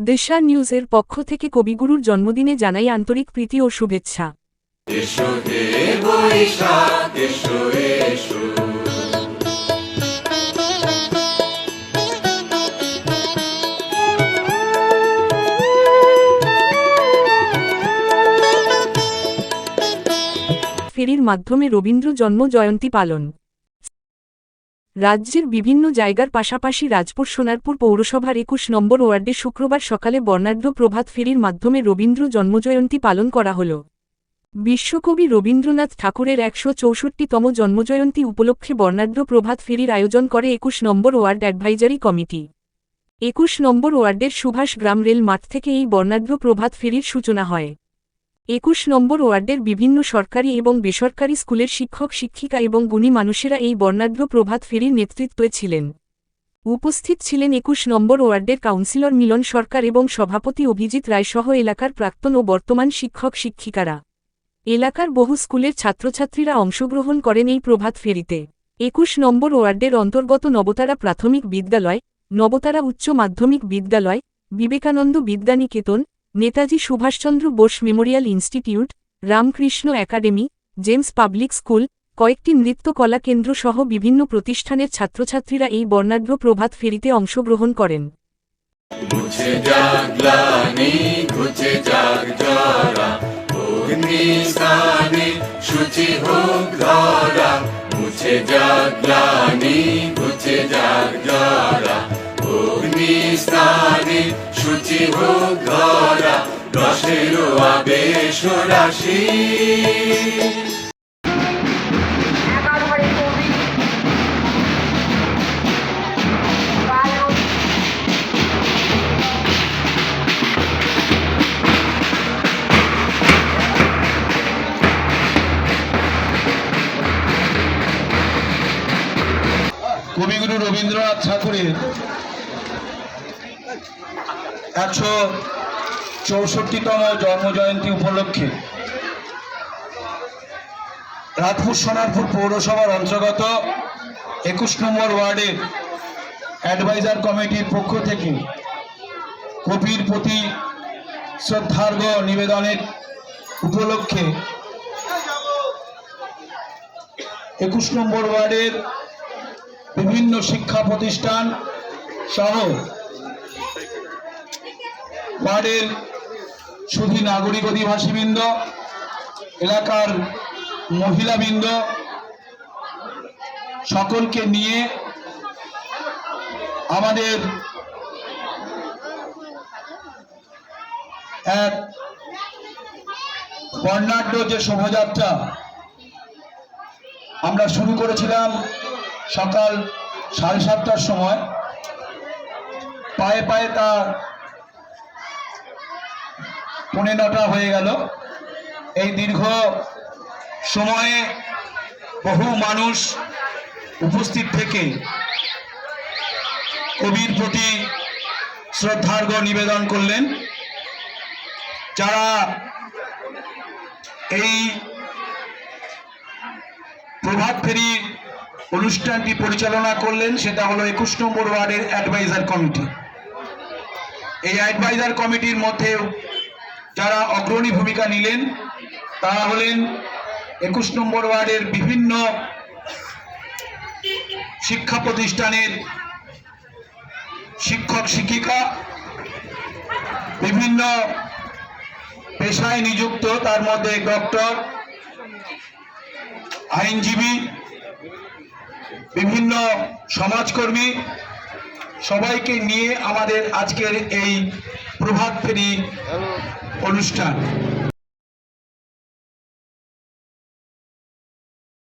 দেশা নিউজের পক্ষ থেকে কবিগুরুর জন্মদিনে জানাই আন্তরিক প্রীতি ও শুভেচ্ছা। ফেরির মাধ্যমে রবীন্দ্র জন্ম জয়ন্তী পালন। রাজ্যের বিভিন্ন জায়গার পাশাপাশি রাজপুর সোনারপুর পৌরসভার একুশ নম্বর ওয়ার্ডে শুক্রবার সকালে বর্ণাঢ্য প্রভাত ফেরির মাধ্যমে রবীন্দ্র জন্মজয়ন্তী পালন করা হল। বিশ্বকবি রবীন্দ্রনাথ ঠাকুরের একশো চৌষট্টিতম জন্মজয়ন্তী উপলক্ষে বর্ণাঢ্য প্রভাত ফেরির আয়োজন করে একুশ নম্বর ওয়ার্ড অ্যাডভাইজারি কমিটি। একুশ নম্বর ওয়ার্ডের সুভাষ গ্রাম রেল মাঠ থেকে এই বর্ণাঢ্য প্রভাত ফেরির সূচনা হয়। একুশ নম্বর ওয়ার্ডের বিভিন্ন সরকারি এবং বেসরকারি স্কুলের শিক্ষক, শিক্ষিকা এবং গুণী মানুষেরা এই বর্ণাঢ্য প্রভাত ফেরির নেতৃত্বে ছিলেন। উপস্থিত ছিলেন একুশ নম্বর ওয়ার্ডের কাউন্সিলর মিলন সরকার এবং সভাপতি অভিজিৎ রায়সহ এলাকার প্রাক্তন ও বর্তমান শিক্ষক, শিক্ষিকারা। এলাকার বহু স্কুলের ছাত্রছাত্রীরা অংশগ্রহণ করেন এই প্রভাত ফেরিতে। একুশ নম্বর ওয়ার্ডের অন্তর্গত নবতারা প্রাথমিক বিদ্যালয়, নবতারা উচ্চ মাধ্যমিক বিদ্যালয়, Vivekananda Vidyaniketan Netaji Subhashchandra Bose memorial institute, Ramakrishna academy, James public school, কয়েকটি নৃত্যকলা কেন্দ্র সহ বিভিন্ন প্রতিষ্ঠানের ছাত্রছাত্রীরা এই বর্ণাঢ্য প্রভাত ফেরিতে অংশগ্রহণ করেন। শুচি হোক ধরা রসেরও আবেশ রাশি কবিগুরু রবীন্দ্রনাথ ঠাকুরের একশো চৌষট্টিতম জন্মজয়ন্তী উপলক্ষে রাতপুর সোনারপুর পৌরসভার অন্তর্গত একুশ নম্বর ওয়ার্ডের অ্যাডভাইজার কমিটির পক্ষ থেকে কবির প্রতি শ্রদ্ধার্ঘ নিবেদনের উপলক্ষে একুশ নম্বর ওয়ার্ডের বিভিন্ন শিক্ষা প্রতিষ্ঠান সহ ওয়ার্ডের শুধু নাগরিক অধিবাসীবৃন্দ, এলাকার মহিলাবৃন্দ, সকলকে নিয়ে আমাদের এক বর্ণাঢ্য যে শোভাযাত্রা আমরা শুরু করেছিলাম সকাল সাড়ে সাতটার সময়, পায়ে পায়ে তা পৌনে নটা হয়ে গেল। এই দীর্ঘ সময়ে বহু মানুষ উপস্থিত থেকে কবির প্রতি শ্রদ্ধার্ঘ নিবেদন করলেন। যারা এই প্রভাত ফেরি অনুষ্ঠানটি পরিচালনা করলেন, সেটা হলো একুশ নম্বর ওয়ার্ডের অ্যাডভাইজার কমিটি এই অ্যাডভাইজার কমিটির মধ্যে যারা অগ্রণী ভূমিকা নিলেন, তারা হলেন একুশ নম্বর ওয়ার্ডের বিভিন্ন শিক্ষা প্রতিষ্ঠানের শিক্ষক, শিক্ষিকা, বিভিন্ন পেশায় নিযুক্ত, তার মধ্যে ডক্টর, আইনজীবী, বিভিন্ন সমাজকর্মী, সবাইকে নিয়ে আমাদের আজকের এই প্রভাত ফেরি অনুষ্ঠান।